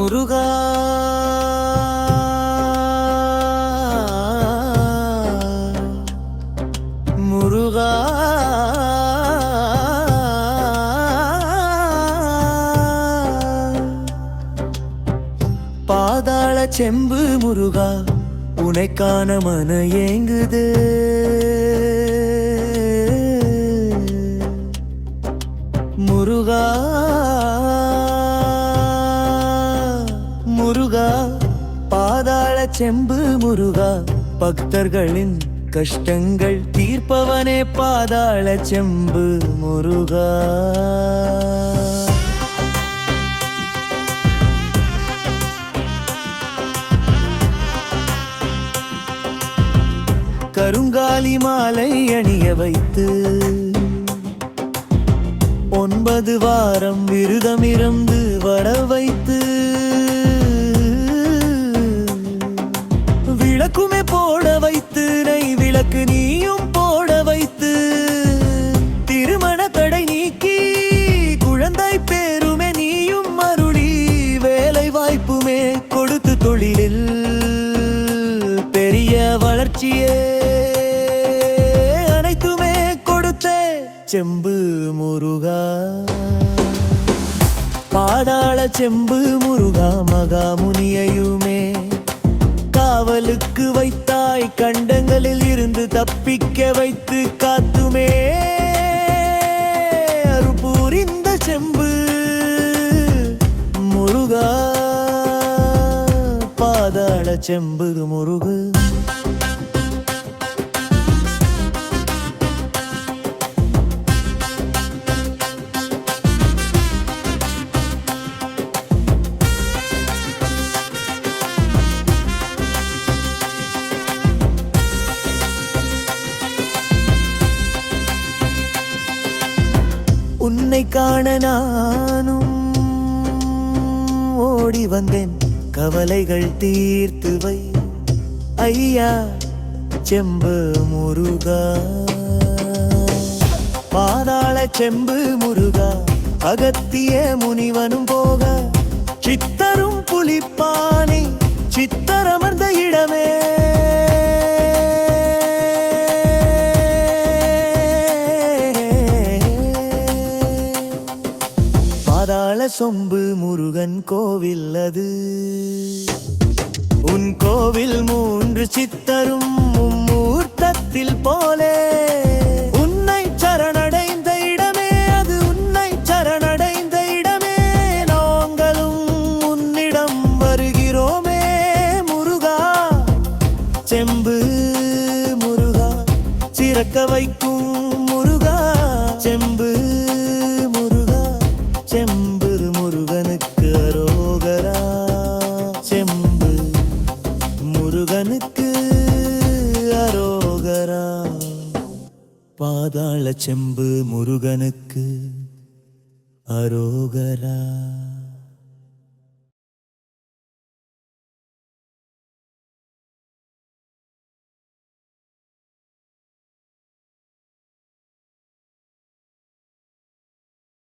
முருகா. முருகா. பாதாள செம்பு முருகா உனைக்கான மன ஏங்குது. செம்பு முருகா பக்தர்களின் கஷ்டங்கள் தீர்ப்பவனே பாதாள செம்பு முருகா. கருங்காலி மாலை அணிய வைத்து ஒன்பது வாரம் விருதமிருந்து வர வைத்து எனக்கு நீயும் போட வைத்து திருமண தடை நீக்கி குழந்தை பேருமே நீயும் மருளி வேலை வாய்ப்புமே கொடுத்து தொழிலில் பெரிய வளர்ச்சியே. அனைத்துமே கொடுத்த செம்பு முருகா. பாதாள செம்பு முருகா மகாமுனியையுமே காவலுக்கு வைத்தாய் கண்டங்களில் இருந்து தப்பிக்க வைத்து காத்துமே. அருபூரிந்த செம்பு முருகா பாதாள செம்பு முருகு. உன்னை காண நானும் ஓடி வந்தேன். கவலைகள் தீர்த்து வை. ஐயா செம்பு முருகா. பாதாள செம்பு முருகா. அகத்திய முனிவனும் போக. சித்தரும் புலிப்பானை சித்தரமர்ந்த இடமே. சொம்பு முருகன் கோவில் அது. உன் கோவில் மூன்று சித்தரும் மும்மூர்த்தத்தில் போலே. உன்னை சரணடைந்த இடமே அது உன்னை சரணடைந்த இடமே. நாங்களும் உன்னிடம் வருகிறோமே முருகா. செம்பு முருகா சிறக்க வைக்கும் முருகா. செம்பு பாதாள செம்பு முருகனுக்கு அரோகரா.